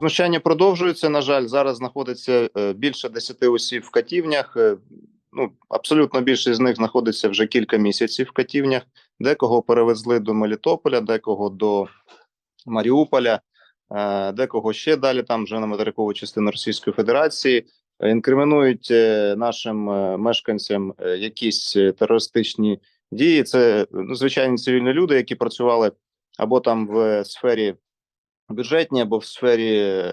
Знущання продовжуються. На жаль, зараз знаходиться е, більше 10 осіб в катівнях. Е, Ну, абсолютно більшість з них знаходиться вже кілька місяців в катівнях. Декого перевезли до Мелітополя, декого до Маріуполя, е, декого ще далі. Там вже на материкову частину Російської Федерації. Інкримінують нашим мешканцям якісь терористичні дії. Це ну, звичайні цивільні люди, які працювали або там в сфері бюджетній, або в сфері е,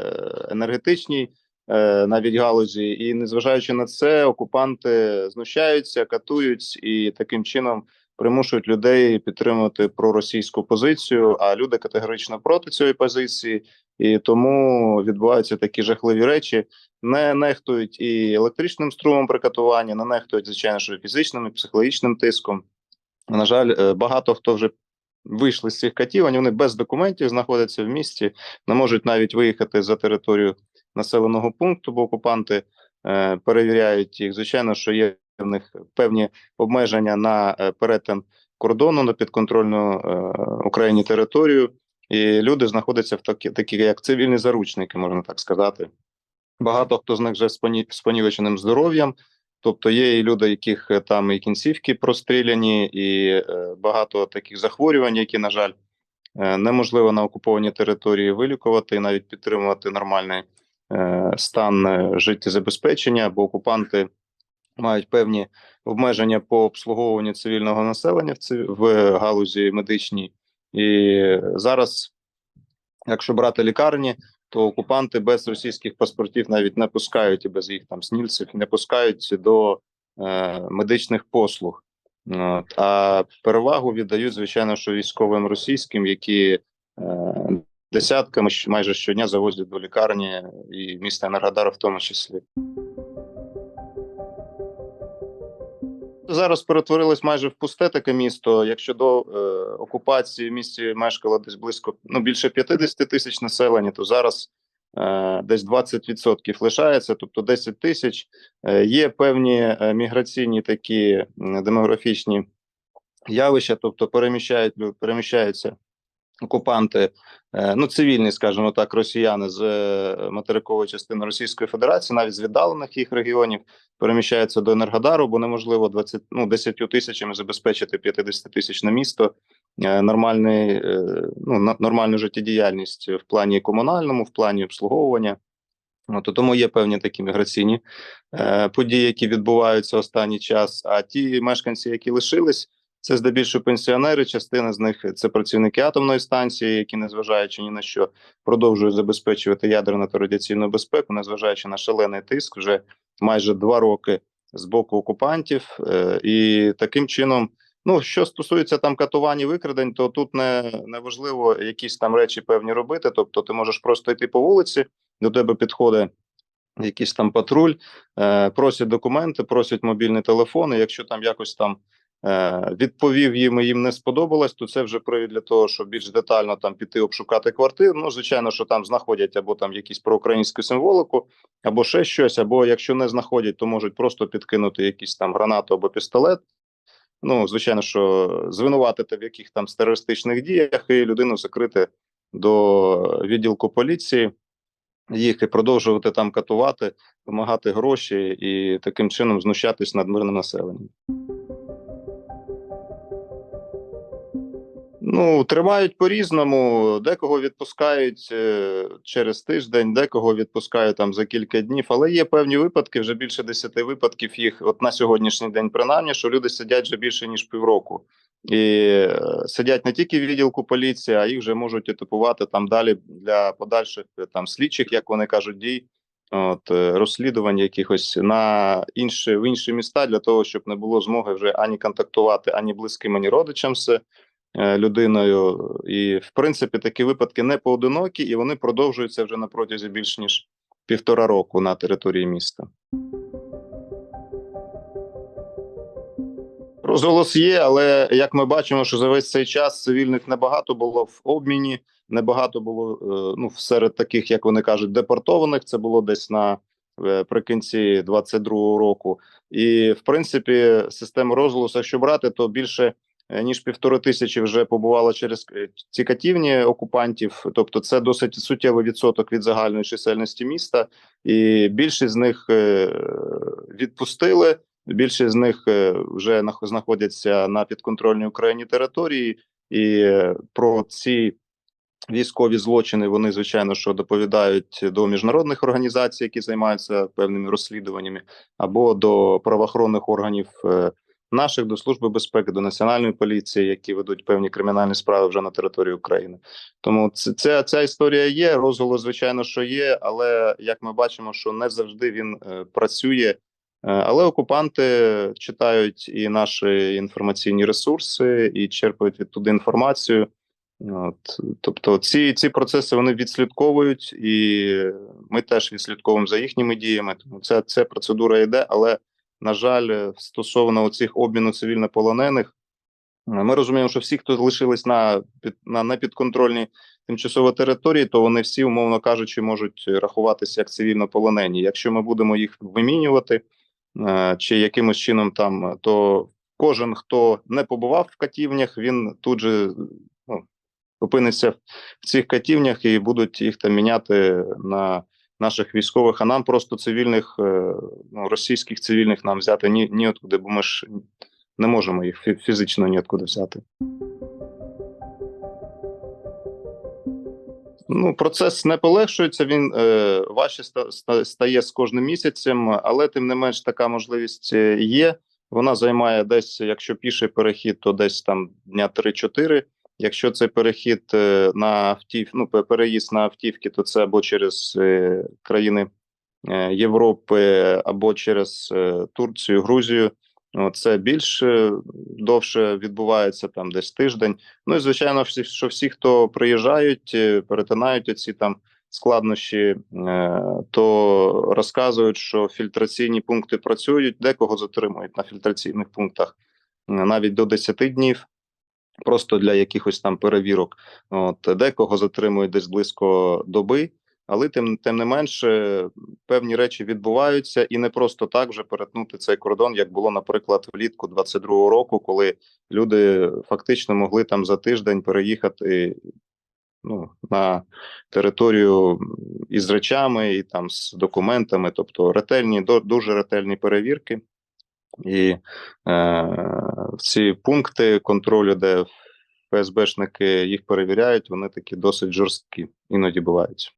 енергетичній, е, навіть галузі, і незважаючи на це, окупанти знущаються, катують і таким чином примушують людей підтримувати проросійську позицію. А люди категорично проти цієї позиції, і тому відбуваються такі жахливі речі. Не нехтують і електричним струмом при катуванні, не нехтують, звичайно, що фізичним і психологічним тиском. На жаль, е, багато хто вже вийшли з цих катівань, вони без документів знаходяться в місті, не можуть навіть виїхати за територію населеного пункту, бо окупанти е, перевіряють їх. Звичайно, що є в них певні обмеження на е, перетин кордону на підконтрольну е, Україні територію, і люди знаходяться в такі, такі як цивільні заручники, можна так сказати. Багато хто з них вже з понівеченим здоров'ям. Тобто є і люди, яких е, там і кінцівки простріляні, і е, багато таких захворювань, які, на жаль, е, неможливо на окупованій території вилікувати і навіть підтримувати нормальний стан життєзабезпечення, бо окупанти мають певні обмеження по обслуговуванню цивільного населення в галузі медичній. І зараз, якщо брати лікарні, то окупанти без російських паспортів навіть не пускають і без їх там снільців не пускають до е, медичних послуг. От. А перевагу віддають, звичайно, що військовим російським, які е, десятками майже щодня завозять до лікарні і міста Енергодара в тому числі. Зараз перетворилось майже в пусте таке місто. Якщо до е, окупації в місті мешкало десь близько ну більше 50 тисяч населення, то зараз е, десь 20% лишається, тобто 10 тисяч. Е, є певні е, міграційні такі демографічні явища, тобто переміщають переміщаються окупанти, е, ну цивільні, скажімо так, росіяни з е, материкової частини Російської Федерації, навіть з віддалених їх регіонів, переміщаються до Енергодару, бо неможливо 20, ну, 10 тисячами забезпечити 50 тисяч на місто е, нормальний, ну, нормальну життєдіяльність в плані комунальному, в плані обслуговування. От, тому є певні такі міграційні е, події, які відбуваються останній час. А ті мешканці, які лишились, це здебільшого пенсіонери. Частина з них це працівники атомної станції, які, незважаючи ні на що, продовжують забезпечувати ядерну та радіаційну безпеку, незважаючи на шалений тиск, вже майже два роки з боку окупантів. Е, і таким чином, ну що стосується там катувань і викрадень, то тут не, не важливо якісь там речі певні робити. Тобто, ти можеш просто йти по вулиці, до тебе підходить. Якийсь там патруль, е, просять документи, просять мобільний телефон. І якщо там якось там відповів їм, і їм не сподобалось, то це вже привід для того, щоб більш детально там піти обшукати квартиру. Ну, звичайно, що там знаходять або там якісь проукраїнську символику, або ще щось, або якщо не знаходять, то можуть просто підкинути якісь там гранату або пістолет. Ну, звичайно, що звинуватити в яких там терористичних діях і людину закрити до відділку поліції, їх і продовжувати там катувати, вимагати гроші і таким чином знущатись над мирним населенням. Ну, тримають по-різному. Декого відпускають е, через тиждень, декого відпускають там за кілька днів. Але є певні випадки, вже більше десяти випадків їх, от на сьогоднішній день, принаймні, що люди сидять вже більше ніж півроку. І е, сидять не тільки в відділку поліції, а їх вже можуть етапувати там далі для подальших е, там слідчих, як вони кажуть, дій. От розслідувань якихось на інші в інші міста для того, щоб не було змоги вже ані контактувати, ані близьким, ані родичам з е, людиною. І в принципі такі випадки не поодинокі, і вони продовжуються вже на протязі більш ніж півтора року на території міста. Розголос є, але як ми бачимо, що за весь цей час цивільних небагато було в обміні, небагато було е, ну серед таких, як вони кажуть, депортованих. Це було десь на е, прикінці 22-го року. І в принципі, систему розголосу, якщо брати, то більше е, ніж півтори тисячі вже побувало через е, ці катівні окупантів. Тобто, це досить суттєвий відсоток від загальної чисельності міста, і більшість з них е, відпустили. Більшість з них е, вже нах- знаходяться на підконтрольній Україні території, і е, про ці військові злочини вони звичайно що доповідають до міжнародних організацій, які займаються певними розслідуваннями, або до правоохоронних органів е, наших, до служби безпеки, до національної поліції, які ведуть певні кримінальні справи вже на території України. Тому це, ця, ця історія є. Розголос, звичайно, що є, але як ми бачимо, що не завжди він е, працює. Е, Але окупанти читають і наші інформаційні ресурси, і черпають відтуди інформацію. От, тобто, ці, ці процеси вони відслідковують, і ми теж відслідковуємо за їхніми діями. Тому ця, ця процедура йде, але на жаль, е, стосовно цих обміну цивільнополонених, е, ми розуміємо, що всі, хто лишились на на непідконтрольній тимчасово території, то вони всі, умовно кажучи, можуть рахуватися як цивільнополонені. Якщо ми будемо їх вимінювати е, чи якимось чином там, то кожен, хто не побував в катівнях, він тут же ну, опиниться в цих катівнях і будуть їх там міняти на наших військових. А нам просто цивільних, е, ну, російських цивільних нам взяти ні, ні откуди, бо ми ж не можемо їх фізично ні откуди взяти. Ну, процес не полегшується, він е, важче ста- ста- стає з кожним місяцем, але тим не менш така можливість е, є. Вона займає десь, якщо піший перехід, то десь там дня 3-4. Якщо це перехід е, на автів, ну переїзд на автівки, то це або через е, країни е, Європи, або через Турцію, Грузію. Це більш довше відбувається там десь тиждень. Ну і звичайно, що всі, хто приїжджають, перетинають оці там складнощі, то розказують, що фільтраційні пункти працюють, декого затримують на фільтраційних пунктах навіть до 10 днів. Просто для якихось там перевірок, от декого затримують десь близько доби, але тим тим не менше певні речі відбуваються, і не просто так вже перетнути цей кордон, як було, наприклад, влітку 22-го року, коли люди фактично могли там за тиждень переїхати ну, на територію із речами і там з документами, тобто ретельні, дуже ретельні перевірки. І е, ці пункти контролю, де ФСБшники їх перевіряють, вони такі досить жорсткі іноді бувають.